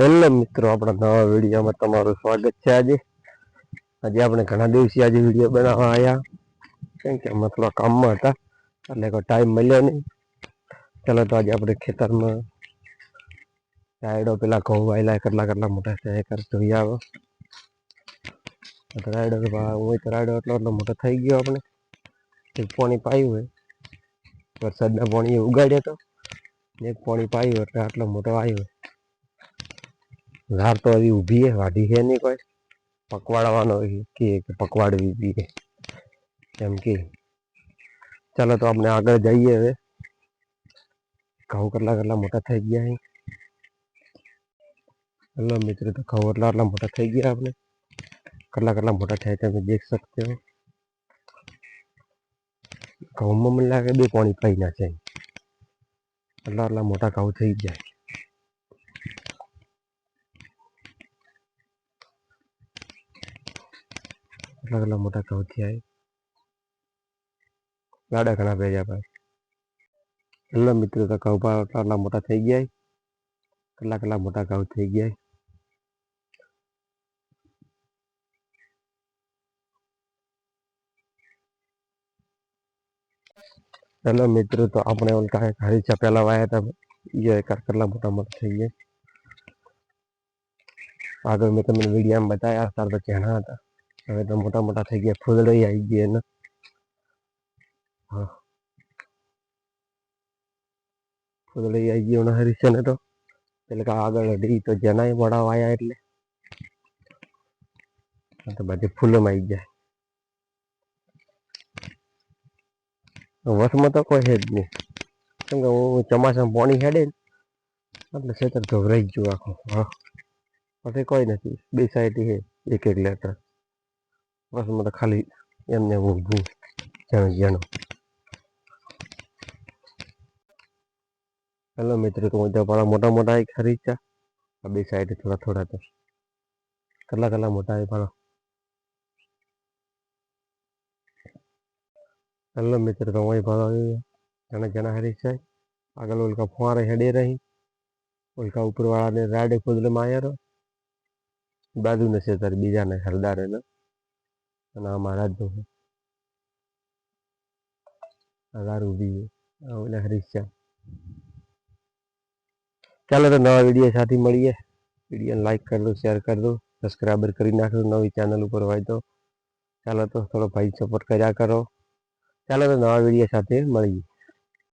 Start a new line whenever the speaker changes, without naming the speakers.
Hello મિત્રો, આપણા નવા વિડીયોમાં તમારું સ્વાગત છે આજે. આજે આપણે ઘણા દિવસે આજે વીડિયો બનાવવા આવ્યા કેમ કે અમે થોડા કામમાં હતા, એટલે કોઈ ટાઈમ મળ્યો નહીં. ચાલો તો આજે આપણે ખેતરમાં રાયડો પેલા ઘઉં વાયેલા કેટલા કેટલા મોટા છે કર જોઈ આવો. રાયડો તો તો રાયડો એટલો એટલો મોટો થઈ ગયો આપણે. એક પાણી પાયું હોય. વરસાદના પાણી ઉગાડ્યો તો. એક પાણી પાયું એટલે આટલો મોટો આવ્યો. ઝાડ તો હજી ઊભી હે, વાઢી છે નહીં કોઈ. પકવાડવાનો કે પકવાડવી છે એમ કે. ચાલો તો આપણે આગળ જઈએ હવે. ઘઉં કેટલા કેટલા મોટા થઈ ગયા અહીં હલો મિત્રો, તો ઘઉં એટલા એટલા મોટા થઈ ગયા આપણે કેટલા કેટલા મોટા થયા તમે દેખ શકતે હો. ઘઉંમાં મને લાગે બે પાણી પાઈ ના છે. એટલા એટલા મોટા ઘઉં થઈ ગયા. કેટલા કેટલા મોટા ઘઉં થયા છે. ગાડા ઘણા ભેજા ભાઈ હેલો મિત્રો તો ઘઉં ભાવ એટલા એટલા મોટા થઈ ગયા છે. કેટલા કેટલા મોટા ઘઉં થઈ ગયા છે. હેલો મિત્રો તો આપણે ઓલ કાંઈ હરીચા પહેલા વાયા હતા એ એક કેટલા મોટા મોટા થઈ ગયા આગળ મેં તમને વિડીયામાં બતાવ્યા તાર તો ચેણા હતા હવે તો મોટા મોટા થઈ ગયા ફૂલડી આવી ગઈ એના. હા. ફૂલડી આવી ગઈ એના છે ને તો. એટલે કે આગળ અડી તો જેનાય મોડા વાયા એટલે. તો બધી ફૂલોમાં આવી જાય વસમાં તો કોઈ છે જ નહીં. કેમ કે હું ચોમાસામાં પાણી હેડે ને, એટલે ખેતર ધોવરાઈ ગયું આખું. હા. પછી કોઈ નથી. બે સાઈડ છે એક એક લેટર. વસમાં તો ખાલી એમને ઊભું જાણું જાણું. હેલો મિત્રો, તો હું મારા મોટા મોટા એક ખરીચા આ બે સાઈડ થોડા થોડા તો. કેટલા કેટલા મોટા એ મારો હેલો મિત્રો, તો હું ભાડો જણા જણા હરી છે આગળ ઓલકા ફુવારે હેડે રહી. ઓલકા ઉપરવાળાને રાડે ખુદલે માયારો બાજુ ને છે તારે બીજાને હરદારે ને અને આ મારા જ જોવું હજાર ઊભી ઓલે હરીશ છે ચાલો તો નવા વીડિયો સાથે મળીએ. વિડીયોને લાઇક કરી દો શેર કરી દો સબસ્ક્રાઈબર કરી નાખજો, નવી ચેનલ ઉપર હોય તો. ચાલો તો થોડો ભાઈ સપોર્ટ કર્યા કરો. ચાલો તો નવા વીડિયો સાથે મળીએ.